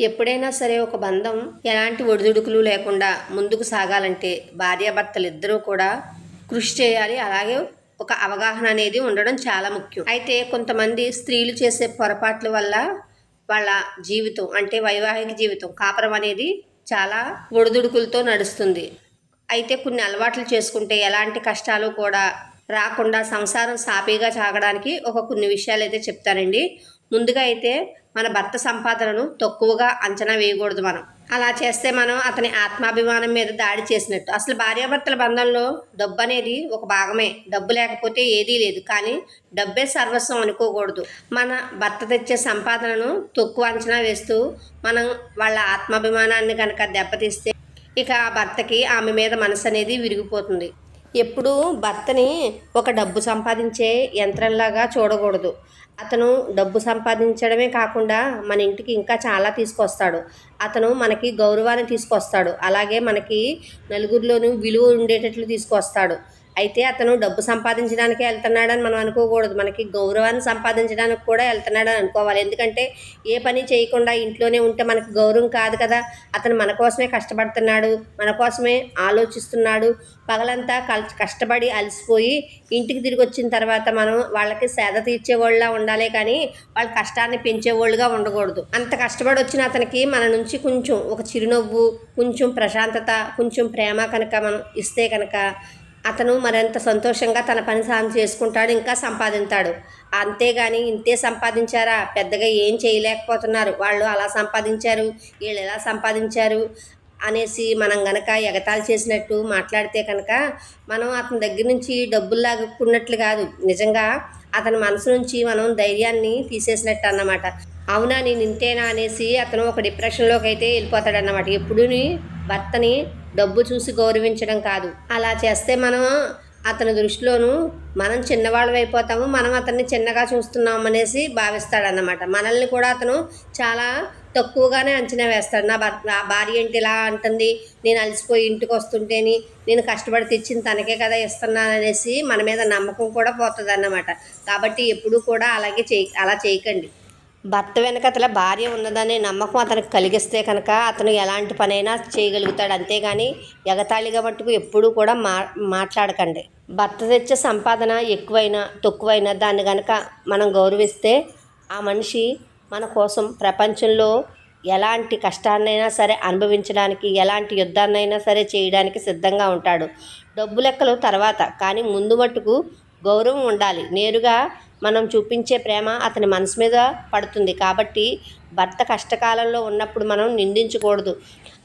ఎప్పుడైనా సరే ఒక బంధం ఎలాంటి ఒడిదుడుకులు లేకుండా ముందుకు సాగాలంటే భార్యాభర్తలు ఇద్దరూ కూడా కృషి చేయాలి. అలాగే ఒక అవగాహన అనేది ఉండడం చాలా ముఖ్యం. అయితే కొంతమంది స్త్రీలు చేసే పొరపాట్ల వల్ల వాళ్ళ జీవితం అంటే వైవాహిక జీవితం కాపురం అనేది చాలా ఒడిదుడుకులతో నడుస్తుంది. అయితే కొన్ని అలవాట్లు చేసుకుంటే ఎలాంటి కష్టాలు కూడా రాకుండా సంసారం సాఫీగా సాగడానికి ఒక కొన్ని విషయాలు అయితే చెప్తానండి. ముందుగా అయితే మన భర్త సంపాదనను తక్కువగా అంచనా వేయకూడదు మనం. అలా చేస్తే మనం అతని ఆత్మాభిమానం మీద దాడి చేసినట్టు. అసలు భార్యాభర్తల బంధంలో డబ్బు అనేది ఒక భాగమే. డబ్బు లేకపోతే ఏదీ లేదు. కానీ డబ్బే సర్వస్వం అనుకోకూడదు. మన భర్త తెచ్చే సంపాదనను తక్కువ అంచనా వేస్తూ మనం వాళ్ళ ఆత్మాభిమానాన్ని కనుక దెబ్బతీస్తే ఇక ఆ భర్తకి ఆమె మీద మనసు అనేది విరిగిపోతుంది. ఎప్పుడూ భర్తని ఒక డబ్బు సంపాదించే యంత్రంలాగా చూడకూడదు. అతను డబ్బు సంపాదించడమే కాకుండా మన ఇంటికి ఇంకా చాలా తీసుకొస్తాడు. అతను మనకి గౌరవాన్ని తీసుకొస్తాడు. అలాగే మనకి నలుగురిలోనూ విలువ ఉండేటట్లు తీసుకొస్తాడు. అయితే అతను డబ్బు సంపాదించడానికి వెళ్తున్నాడని మనం అనుకోకూడదు. మనకి గౌరవాన్ని సంపాదించడానికి కూడా వెళ్తున్నాడని అనుకోవాలి. ఎందుకంటే ఏ పని చేయకుండా ఇంట్లోనే ఉంటే మనకి గౌరవం కాదు కదా. అతను మన కోసమే కష్టపడుతున్నాడు మన కోసమే ఆలోచిస్తున్నాడు. పగలంతా కల్ కష్టపడి అలసిపోయి ఇంటికి తిరిగి వచ్చిన తర్వాత మనం వాళ్ళకి సేద తీర్చేవాళ్ళలా ఉండాలి కానీ వాళ్ళ కష్టాన్ని పెంచేవాళ్ళుగా ఉండకూడదు. అంత కష్టపడి వచ్చిన అతనికి మన నుంచి కొంచెం ఒక చిరునవ్వు కొంచెం ప్రశాంతత కొంచెం ప్రేమ కనుక మనం ఇస్తే కనుక అతను మరింత సంతోషంగా తన పని సాధన చేసుకుంటాడు ఇంకా సంపాదించాడు అంతేగాని ఇంతే సంపాదించారా? పెద్దగా ఏం చేయలేకపోతున్నారు. వాళ్ళు అలా సంపాదించారు వీళ్ళు ఎలా సంపాదించారు అనేసి మనం గనక ఎగతాళి చేసినట్టు మాట్లాడితే కనుక మనం అతని దగ్గర నుంచి డబ్బులు లాగుకున్నట్లు కాదు. నిజంగా అతని మనసు నుంచి మనం ధైర్యాన్ని తీసేసినట్టు అన్నమాట. అవునా నేను ఇంతేనా అనేసి అతను ఒక డిప్రెషన్లోకి అయితే వెళ్ళిపోతాడు అన్నమాట భర్తని డబ్బు చూసి గౌరవించడం కాదు. అలా చేస్తే మనం అతని దృష్టిలోనూ మనం చిన్నవాళ్ళం అయిపోతాము మనం అతన్ని చిన్నగా చూస్తున్నాం అనేసి భావిస్తాడన్నమాట. మనల్ని కూడా అతను చాలా తక్కువగానే అంచనా వేస్తాడు. నా భర్త నా భార్య ఏంటి ఇలా అంటుంది నేను అలసిపోయి ఇంటికి వస్తుంటేని నేను కష్టపడి తెచ్చిన తనకే కదా ఇస్తున్నాను అనేసి మన మీద నమ్మకం కూడా పోతుంది అన్నమాట కాబట్టి ఎప్పుడూ కూడా అలాగే చేయ అలా చేయకండి. భర్త వెనకతల భార్య ఉన్నదనే నమ్మకం అతనికి కలిగిస్తే కనుక అతను ఎలాంటి పనైనా చేయగలుగుతాడు. అంతేగాని ఎగతాళిగా మట్టుకు ఎప్పుడూ కూడా మా మాట్లాడకండి. భర్త తెచ్చే సంపాదన ఎక్కువైనా తక్కువైనా దాన్ని కనుక మనం గౌరవిస్తే ఆ మనిషి మన కోసం ప్రపంచంలో ఎలాంటి కష్టాన్నైనా సరే అనుభవించడానికి ఎలాంటి యుద్ధాన్నైనా సరే చేయడానికి సిద్ధంగా ఉంటాడు. డబ్బు లెక్కలు తర్వాత కానీ ముందు మట్టుకు గౌరవం ఉండాలి. నేరుగా మనం చూపించే ప్రేమ అతని మనసు మీద పడుతుంది. కాబట్టి భర్త కష్టకాలంలో ఉన్నప్పుడు మనం నిందించకూడదు.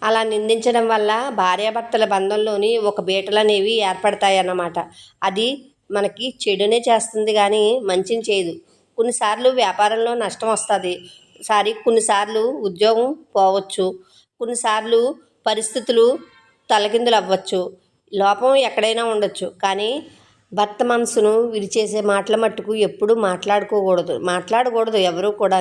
అలా నిందించడం వల్ల భార్యాభర్తల బంధంలోని ఒక బీటలు అనేవి ఏర్పడతాయి అన్నమాట అది మనకి చెడునే చేస్తుంది కానీ మంచిని చేయదు. కొన్నిసార్లు వ్యాపారంలో నష్టం వస్తుంది. సారీ కొన్నిసార్లు ఉద్యోగం పోవచ్చు. కొన్నిసార్లు పరిస్థితులు తలకిందులు అవ్వచ్చు లోపం ఎక్కడైనా ఉండొచ్చు. కానీ భర్త మనసును విరిచేసే మాటల మట్టుకు ఎప్పుడూ మాట్లాడుకోకూడదు. మాట్లాడకూడదు ఎవరు కూడా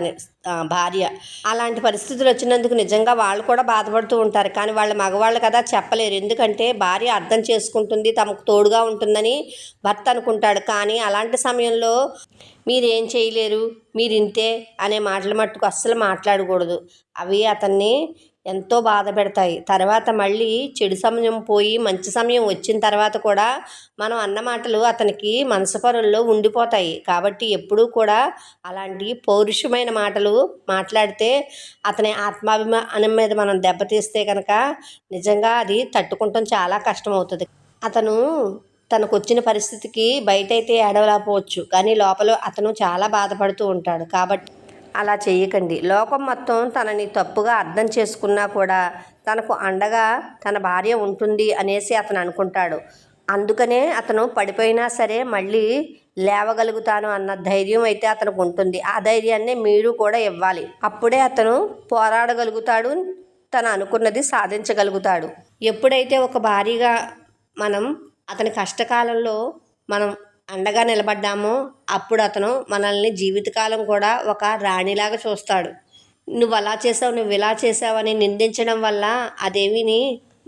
భార్య. అలాంటి పరిస్థితులు వచ్చినందుకు నిజంగా వాళ్ళు కూడా బాధపడుతూ ఉంటారు. కానీ వాళ్ళ మగవాళ్ళు కదా చెప్పలేరు. ఎందుకంటే భార్య అర్థం చేసుకుంటుంది తమకు తోడుగా ఉంటుందని భర్త అనుకుంటాడు. కానీ అలాంటి సమయంలో మీరేం చేయలేరు? మీరు ఇంతే అనే మాటల మట్టుకు అస్సలు మాట్లాడకూడదు. అవి అతన్ని ఎంతో బాధ పెడతాయి. తర్వాత మళ్ళీ చెడు సమయం పోయి మంచి సమయం వచ్చిన తర్వాత కూడా మనం అన్న మాటలు అతనికి మనసుపరుల్లో ఉండిపోతాయి. కాబట్టి ఎప్పుడూ కూడా అలాంటి పౌరుషమైన మాటలు మాట్లాడితే అతని ఆత్మాభిమానం మీద మనం దెబ్బతీస్తే కనుక నిజంగా అది తట్టుకుంటాం. చాలా కష్టం అవుతుంది అతను తనకు వచ్చిన పరిస్థితికి బయట అయితే ఏడవలేకపోవచ్చు. కానీ లోపల అతను చాలా బాధపడుతూ ఉంటాడు. కాబట్టి అలా చేయకండి. లోకం మొత్తం తనని తప్పుగా అర్థం చేసుకున్నా కూడా తనకు అండగా తన భార్య ఉంటుంది అనేసి అతను అనుకుంటాడు. అందుకనే అతను పడిపోయినా సరే మళ్ళీ లేవగలుగుతాను అన్న ధైర్యం అయితే అతనికి ఉంటుంది. ఆ ధైర్యాన్ని మీరు కూడా ఇవ్వాలి. అప్పుడే అతను పోరాడగలుగుతాడు తను అనుకున్నది సాధించగలుగుతాడు. ఎప్పుడైతే ఒక భారీగా మనం అతని కష్టకాలంలో మనం అండగా నిలబడ్డామో అప్పుడు అతను మనల్ని జీవితకాలం కూడా ఒక రాణిలాగా చూస్తాడు. నువ్వు అలా చేసావు నువ్వు ఇలా చేసావు అని నిందించడం వల్ల అదేమిని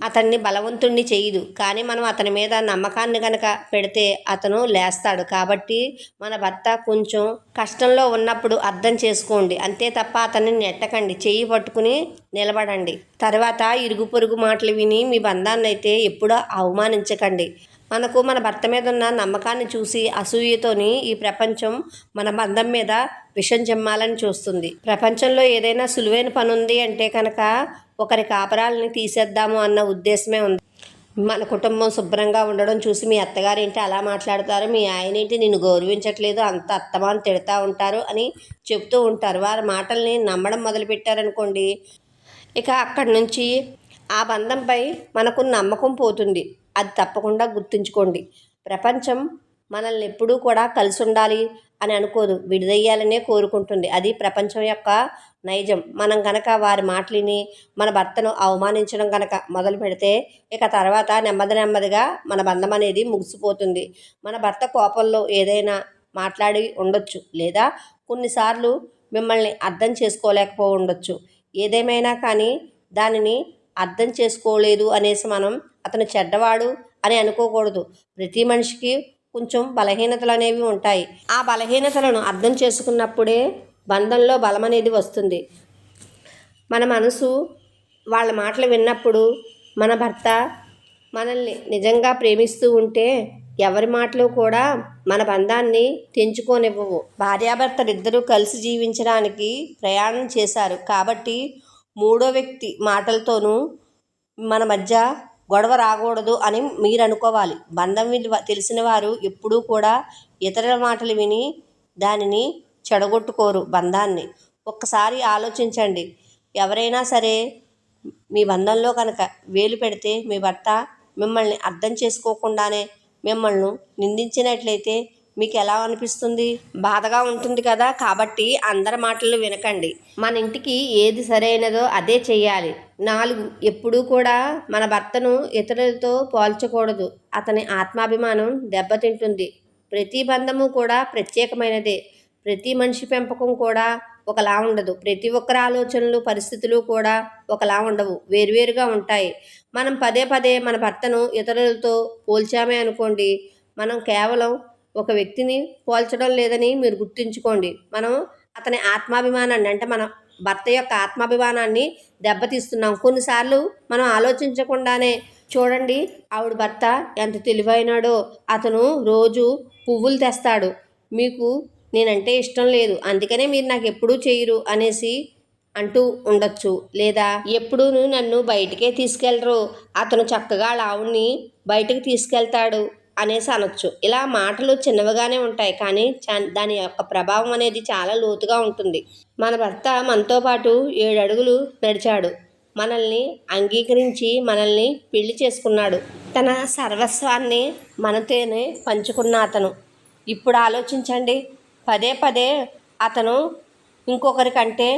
అతన్ని బలవంతుణ్ణి చేయదు. కానీ మనం అతని మీద నమ్మకాన్ని కనుక పెడితే అతను లేస్తాడు. కాబట్టి మన భర్త కొంచెం కష్టంలో ఉన్నప్పుడు అర్థం చేసుకోండి. అంతే తప్ప అతన్ని నెట్టకండి. చేయి పట్టుకుని నిలబడండి. తర్వాత ఇరుగు పొరుగు మాటలు విని మీ బంధాన్ని అయితే ఎప్పుడూ అవమానించకండి. మనకు మన భర్త మీద ఉన్న నమ్మకాన్ని చూసి అసూయతోని ఈ ప్రపంచం మన బంధం మీద విషం చెమ్మాలని చూస్తుంది. ప్రపంచంలో ఏదైనా సులువైన పని ఉంది అంటే కనుక ఒకరి కాపరాలని తీసేద్దాము అన్న ఉద్దేశమే ఉంది. మన కుటుంబం శుభ్రంగా ఉండడం చూసి మీ అత్తగారు ఏంటి అలా మాట్లాడతారు? మీ ఆయన ఏంటి నేను గౌరవించట్లేదు. అంత అత్తమాను తిడతా ఉంటారు అని చెప్తూ ఉంటారు. వారి మాటల్ని నమ్మడం మొదలుపెట్టారనుకోండి ఇక అక్కడి నుంచి ఆ బంధంపై మనకు నమ్మకం పోతుంది. అది తప్పకుండా గుర్తుంచుకోండి. ప్రపంచం మనల్ని ఎప్పుడూ కూడా కలిసి ఉండాలి అని అనుకోదు. విడిదయ్యాలనే కోరుకుంటుంది. అది ప్రపంచం యొక్క నైజం. మనం కనుక వారి మాటలిని మన భర్తను అవమానించడం కనుక మొదలు పెడితే ఇక తర్వాత నెమ్మది నెమ్మదిగా మన బంధం అనేది ముగిసిపోతుంది. మన భర్త కోపంలో ఏదైనా మాట్లాడి ఉండొచ్చు. లేదా కొన్నిసార్లు మిమ్మల్ని అర్థం చేసుకోలేకపో ఉండొచ్చు. ఏదేమైనా కానీ దానిని అర్థం చేసుకోలేదు అనేసి మనం అతను చెడ్డవాడు అని అనుకోకూడదు. ప్రతి మనిషికి కొంచెం బలహీనతలు అనేవి ఉంటాయి. ఆ బలహీనతలను అర్థం చేసుకున్నప్పుడే బంధంలో బలం అనేది వస్తుంది. మన మనసు వాళ్ళ మాటలు విన్నప్పుడు మన భర్త మనల్ని నిజంగా ప్రేమిస్తూ ఉంటే ఎవరి మాటలు కూడా మన బంధాన్ని తెంచుకోనివ్వవు. భార్యాభర్తలిద్దరూ కలిసి జీవించడానికి ప్రయాణం చేశారు. కాబట్టి మూడో వ్యక్తి మాటలతోనూ మన మధ్య గొడవ రాకూడదు అని మీరు అనుకోవాలి బంధం విలువ తెలిసిన వారు ఎప్పుడూ కూడా ఇతరుల మాటలు విని దానిని చెడగొట్టుకోరు బంధాన్ని. ఒక్కసారి ఆలోచించండి. ఎవరైనా సరే మీ బంధంలో కనుక వేలు పెడితే మీ భర్త మిమ్మల్ని అర్థం చేసుకోకుండానే మిమ్మల్ని నిందించినట్లయితే మీకు ఎలా అనిపిస్తుంది? బాధగా ఉంటుంది కదా కాబట్టి అందరి మాటలు వినకండి. మన ఇంటికి ఏది సరైనదో అదే చెయ్యాలి నాలుగు. ఎప్పుడూ కూడా మన భర్తను ఇతరులతో పోల్చకూడదు. అతని ఆత్మాభిమానం దెబ్బతింటుంది. ప్రతి బంధము కూడా ప్రత్యేకమైనదే. ప్రతి మనిషి పెంపకం కూడా ఒకలా ఉండదు. ప్రతి ఒక్కరి ఆలోచనలు పరిస్థితులు కూడా ఒకలా ఉండవు. వేరువేరుగా ఉంటాయి. మనం పదే పదే మన భర్తను ఇతరులతో పోల్చామే అనుకోండి మనం కేవలం ఒక వ్యక్తిని పోల్చడం లేదని మీరు గుర్తుంచుకోండి. మనం అతని ఆత్మాభిమానాన్ని అంటే మన భర్త యొక్క ఆత్మాభిమానాన్ని దెబ్బతీస్తున్నాం. కొన్నిసార్లు మనం ఆలోచించకుండానే చూడండి ఆవిడ భర్త ఎంత తెలివైనాడో. అతను రోజు పువ్వులు తెస్తాడు. మీకు నేనంటే ఇష్టం లేదు. అందుకనే మీరు నాకు ఎప్పుడూ చేయరు అనేసి అంటూ ఉండొచ్చు. లేదా ఎప్పుడూ నన్ను బయటికే తీసుకెళ్ళరు అతను చక్కగా ఆవుని బయటకు తీసుకెళ్తాడు. అనేసి అనొచ్చు. ఇలా మాటలు చిన్నవిగానే ఉంటాయి. కానీ దాని యొక్క ప్రభావం అనేది చాలా లోతుగా ఉంటుంది. మన భర్త మనతో పాటు ఏడు అడుగులు నడిచాడు. మనల్ని అంగీకరించి మనల్ని పెళ్ళి చేసుకున్నాడు. తన సర్వస్వాన్ని మనతోనే పంచుకున్న అతను. ఇప్పుడు ఆలోచించండి. పదే పదే అతను ఇంకొకరికంటే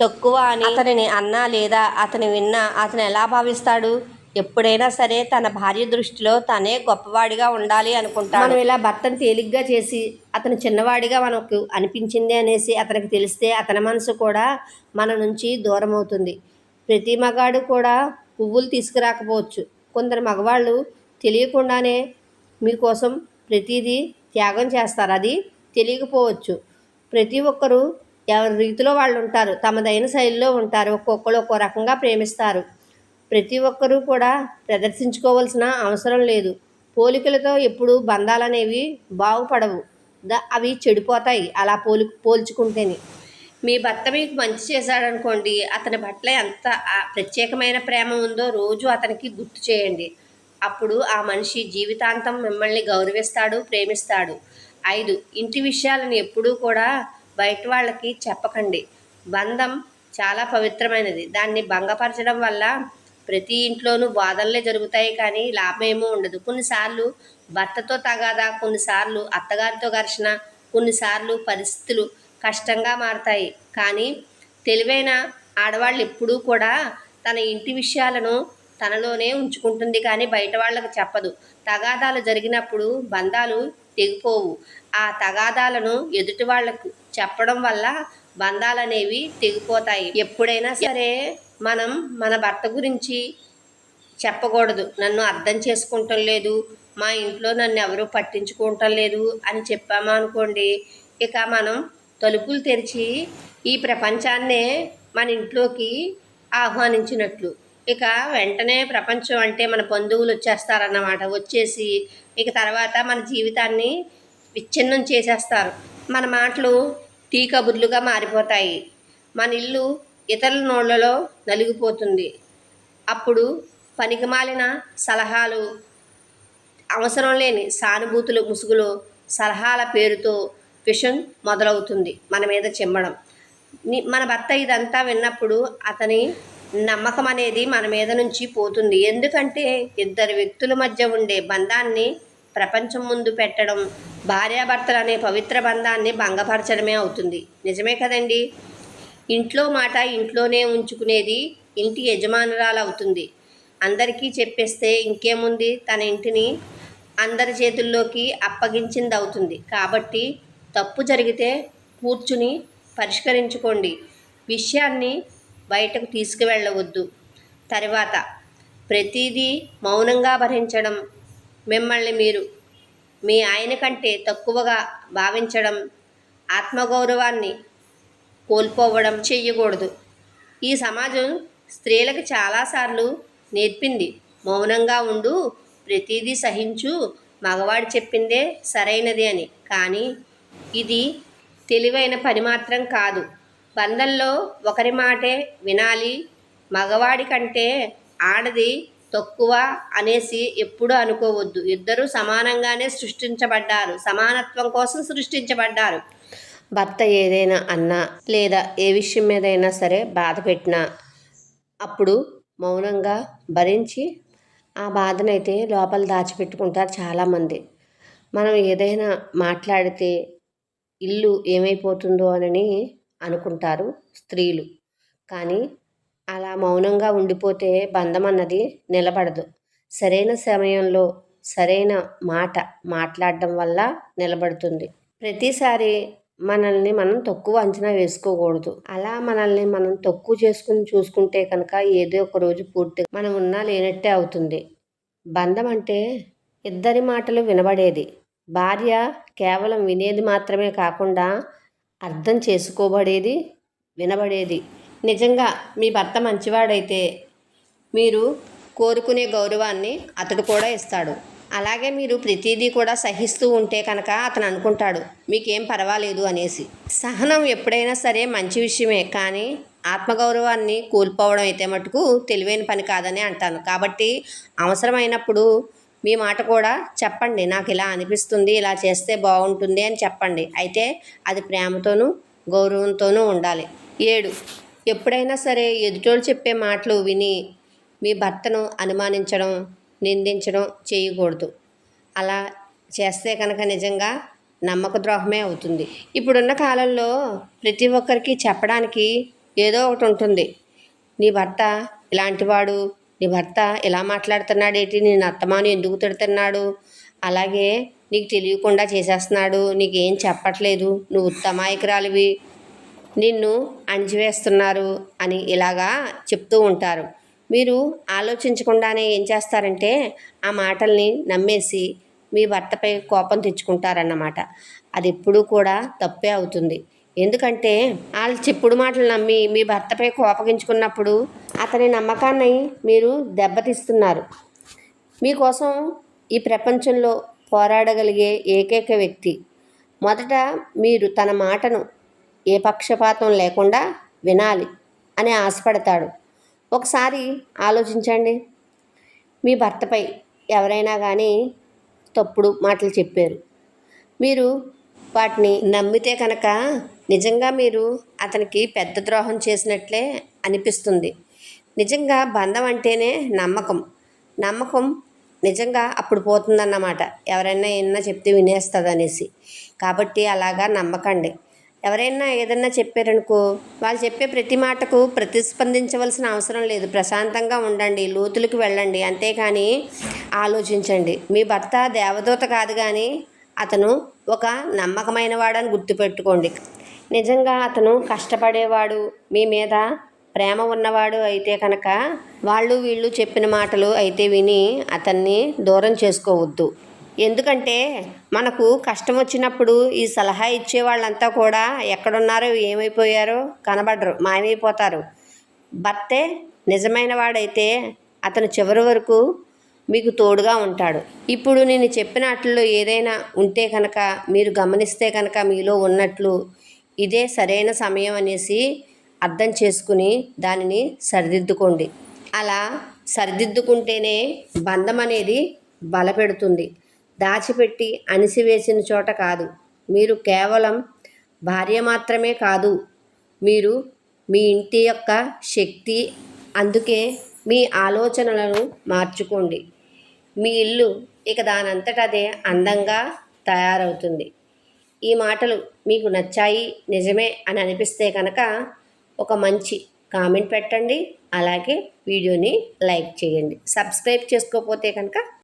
తక్కువ అని అతనిని అన్నా లేదా అతని విన్నా అతను ఎలా భావిస్తాడు? ఎప్పుడైనా సరే తన భార్య దృష్టిలో తనే గొప్పవాడిగా ఉండాలి అనుకుంటాడు. మనం ఇలా భర్తను తేలిగ్గా చేసి అతను చిన్నవాడిగా మనకు అనిపించింది అనేసి అతనికి తెలిస్తే అతని మనసు కూడా మన నుంచి దూరం అవుతుంది ప్రతి మగాడు కూడా పువ్వులు తీసుకురాకపోవచ్చు. కొందరు మగవాళ్ళు తెలియకుండానే మీకోసం ప్రతిదీ త్యాగం చేస్తారు. అది తెలియకపోవచ్చు. ప్రతి ఒక్కరూ ఎవరి రీతిలో వాళ్ళు ఉంటారు తమదైన శైలిలో ఉంటారు ఒక్కొక్కరు ఒక్కో రకంగా ప్రేమిస్తారు. ప్రతి ఒక్కరూ కూడా ప్రదర్శించుకోవాల్సిన అవసరం లేదు. పోలికలతో ఎప్పుడు బంధాలనేవి బాగుపడవు. ద అవి చెడిపోతాయి. అలా పోలి పోల్చుకుంటేనే. మీ భర్త మీకు మంచి చేశాడనుకోండి అతని పట్ల ఎంత ప్రత్యేకమైన ప్రేమ ఉందో రోజు అతనికి గుర్తు చేయండి. అప్పుడు ఆ మనిషి జీవితాంతం మిమ్మల్ని గౌరవిస్తాడు ప్రేమిస్తాడు. ఐదు ఇంటి విషయాలను ఎప్పుడూ కూడా బయట వాళ్ళకి చెప్పకండి. బంధం చాలా పవిత్రమైనది. దాన్ని భంగపరచడం వల్ల ప్రతి ఇంట్లోనూ బాధలే జరుగుతాయి కానీ లాభమేమో ఉండదు. కొన్నిసార్లు భర్తతో తగాదా కొన్నిసార్లు అత్తగారితో ఘర్షణ కొన్నిసార్లు పరిస్థితులు కష్టంగా మారతాయి. కానీ తెలివైన ఆడవాళ్ళు ఎప్పుడూ కూడా తన ఇంటి విషయాలను తనలోనే ఉంచుకుంటుంది కానీ బయట వాళ్ళకు చెప్పదు. తగాదాలు జరిగినప్పుడు బంధాలు తెగిపోవు. ఆ తగాదాలను ఎదుటి వాళ్ళకు చెప్పడం వల్ల బంధాలు అనేవి తెగిపోతాయి. ఎప్పుడైనా సరే మనం మన భర్త గురించి చెప్పకూడదు. నన్ను అర్థం చేసుకుంటం లేదు. మా ఇంట్లో నన్ను ఎవరూ పట్టించుకోవటం లేదు అని చెప్పామా అనుకోండి. ఇక మనం తలుపులు తెరిచి ఈ ప్రపంచాన్నే మన ఇంట్లోకి ఆహ్వానించినట్లు. ఇక వెంటనే ప్రపంచం అంటే మన బంధువులు వచ్చేస్తారన్నమాట. వచ్చేసి ఇక తర్వాత మన జీవితాన్ని విచ్ఛిన్నం చేసేస్తారు. మన మాటలు టీ కబుర్లుగా మారిపోతాయి. మన ఇల్లు ఇతరుల నోళ్ళలో నలిగిపోతుంది. అప్పుడు పనికిమాలిన సలహాలు అవసరం లేని సానుభూతులు ముసుగులో సలహాల పేరుతో విషం మొదలవుతుంది మన మీద చిమ్మడం మన భర్త ఇదంతా విన్నప్పుడు అతని నమ్మకం అనేది మన మీద నుంచి పోతుంది. ఎందుకంటే ఇద్దరు వ్యక్తుల మధ్య ఉండే బంధాన్ని ప్రపంచం ముందు పెట్టడం భార్యాభర్తలు అనే పవిత్ర బంధాన్ని భంగపరచడమే అవుతుంది. నిజమే కదండి? ఇంట్లో మాట ఇంట్లోనే ఉంచుకునేది ఇంటి యజమానురాలు అవుతుంది అందరికీ చెప్పేస్తే ఇంకేముంది? తన ఇంటిని అందరి చేతుల్లోకి అప్పగించింది అవుతుంది కాబట్టి తప్పు జరిగితే కూర్చుని పరిష్కరించుకోండి. విషయాన్ని బయటకు తీసుకువెళ్ళవద్దు. తర్వాత ప్రతిదీ మౌనంగా భరించడం మిమ్మల్ని మీరు మీ ఆయన కంటే తక్కువగా భావించడం ఆత్మగౌరవాన్ని కోల్పోవడం చెయ్యకూడదు. ఈ సమాజం స్త్రీలకు చాలాసార్లు నేర్పింది మౌనంగా ఉండు ప్రతిదీ సహించు మగవాడు చెప్పిందే సరైనది అని. కానీ ఇది తెలివైన పని మాత్రం కాదు. బంధంలో ఒకరి మాటే వినాలి మగవాడి కంటే ఆడది తక్కువ అనేసి ఎప్పుడూ అనుకోవద్దు. ఇద్దరూ సమానంగానే సృష్టించబడ్డారు సమానత్వం కోసం సృష్టించబడ్డారు. భర్త ఏదైనా అన్నా లేదా ఏ విషయం మీదైనా సరే బాధ పెట్టినా అప్పుడు మౌనంగా భరించి ఆ బాధనైతే లోపల దాచిపెట్టుకుంటారు చాలామంది. మనం ఏదైనా మాట్లాడితే ఇల్లు ఏమైపోతుందో అని అనుకుంటారు స్త్రీలు. కానీ అలా మౌనంగా ఉండిపోతే బంధం అన్నది నిలబడదు. సరైన సమయంలో సరైన మాట మాట్లాడడం వల్ల నిలబడుతుంది. ప్రతిసారి మనల్ని మనం తక్కువ అంచనా వేసుకోకూడదు. అలా మనల్ని మనం తక్కువ చేసుకుని చూసుకుంటే కనుక ఏదో ఒక రోజు పూర్తిగా మనం ఉన్నా లేనట్టే అవుతుంది. బంధం అంటే ఇద్దరి మాటలు వినబడేది. భార్య కేవలం వినేది మాత్రమే కాకుండా అర్థం చేసుకోబడేది వినబడేది. నిజంగా మీ భర్త మంచివాడైతే మీరు కోరుకునే గౌరవాన్ని అతడు కూడా ఇస్తాడు. అలాగే మీరు ప్రతిదీ కూడా సహిస్తూ ఉంటే కనుక అతను అనుకుంటాడు మీకేం పర్వాలేదు అనేసి. సహనం ఎప్పుడైనా సరే మంచి విషయమే కానీ ఆత్మగౌరవాన్ని కోల్పోవడం అయితే మటుకు తెలివైన పని కాదని అంటాను. కాబట్టి అవసరమైనప్పుడు మీ మాట కూడా చెప్పండి నాకు ఇలా అనిపిస్తుంది ఇలా చేస్తే బాగుంటుంది అని చెప్పండి. అయితే అది ప్రేమతోనూ గౌరవంతోనూ ఉండాలి. ఏడు ఎప్పుడైనా సరే ఎదుటోళ్ళు చెప్పే మాటలు విని మీ భర్తను అనుమానించడం నిందించడం చేయకూడదు. అలా చేస్తే కనుక నిజంగా నమ్మక ద్రోహమే అవుతుంది. ఇప్పుడున్న కాలంలో ప్రతి ఒక్కరికి చెప్పడానికి ఏదో ఒకటి ఉంటుంది. నీ భర్త ఇలాంటివాడు నీ భర్త ఇలా మాట్లాడుతున్నాడేంటి నేను అత్తమాను ఎందుకు తిడుతున్నాడు అలాగే నీకు తెలియకుండా చేసేస్తున్నాడు నీకేం చెప్పట్లేదు నువ్వు ఉత్తమాయకురాలివి నిన్ను అణిచివేస్తున్నారు అని ఇలాగా చెప్తూ ఉంటారు. మీరు ఆలోచించకుండానే ఏం చేస్తారంటే ఆ మాటల్ని నమ్మేసి మీ భర్తపై కోపం తెచ్చుకుంటారన్నమాట. అది ఎప్పుడూ కూడా తప్పే అవుతుంది. ఎందుకంటే వాళ్ళు చెప్పుడు మాటలు నమ్మి మీ భర్తపై కోపగించుకున్నప్పుడు అతని నమ్మకాన్ని మీరు దెబ్బతీస్తున్నారు. మీకోసం ఈ ప్రపంచంలో పోరాడగలిగే ఏకైక వ్యక్తి. మొదట మీరు తన మాటను ఏ పక్షపాతం లేకుండా వినాలి అని ఆశపడతాడు. ఒకసారి ఆలోచించండి. మీ భర్తపై ఎవరైనా కానీ తప్పుడు మాటలు చెప్పారు. మీరు వాటిని నమ్మితే కనుక నిజంగా మీరు అతనికి పెద్ద ద్రోహం చేసినట్లే అనిపిస్తుంది. నిజంగా బంధం అంటేనే నమ్మకం. నమ్మకం నిజంగా అప్పుడు పోతుందన్నమాట. ఎవరైనా ఏమన్నా చెప్తే వినేస్తుంది అనేసి కాబట్టి అలాగా నమ్మకండి. ఎవరైనా ఏదన్నా చెప్పారనుకో వాళ్ళు చెప్పే ప్రతి మాటకు ప్రతిస్పందించవలసిన అవసరం లేదు. ప్రశాంతంగా ఉండండి లోతులకు వెళ్ళండి. అంతేకాని ఆలోచించండి. మీ భర్త దేవదూత కాదు కానీ అతను ఒక నమ్మకమైన వాడని గుర్తుపెట్టుకోండి. నిజంగా అతను కష్టపడేవాడు మీ మీద ప్రేమ ఉన్నవాడు అయితే కనుక వాళ్ళు వీళ్ళు చెప్పిన మాటలు అయితే విని అతన్ని దూరం చేసుకోవద్దు. ఎందుకంటే మనకు కష్టం వచ్చినప్పుడు ఈ సలహా ఇచ్చే వాళ్ళంతా కూడా ఎక్కడున్నారో ఏమైపోయారో కనబడరు మాయమైపోతారు. భర్తే నిజమైన వాడైతే అతను చివరి వరకు మీకు తోడుగా ఉంటాడు. ఇప్పుడు నేను చెప్పిన వాటిల్లో ఏదైనా ఉంటే కనుక మీరు గమనిస్తే కనుక మీలో ఉన్నట్లు ఇదే సరైన సమయం అనేసి అర్థం చేసుకుని దానిని సరిదిద్దుకోండి. అలా సరిదిద్దుకుంటేనే బంధం అనేది బలపెడుతుంది. దాచిపెట్టి అణిసివేసిన చోట కాదు. మీరు కేవలం భార్య మాత్రమే కాదు మీరు మీ ఇంటి యొక్క శక్తి అందుకే మీ ఆలోచనలను మార్చుకోండి. మీ ఇల్లు ఇక దానంతట అదే అందంగా తయారవుతుంది. ఈ మాటలు మీకు నచ్చాయి నిజమే అని అనిపిస్తే కనుక ఒక మంచి కామెంట్ పెట్టండి. అలాగే వీడియోని లైక్ చేయండి. సబ్స్క్రైబ్ చేసుకోకపోతే కనుక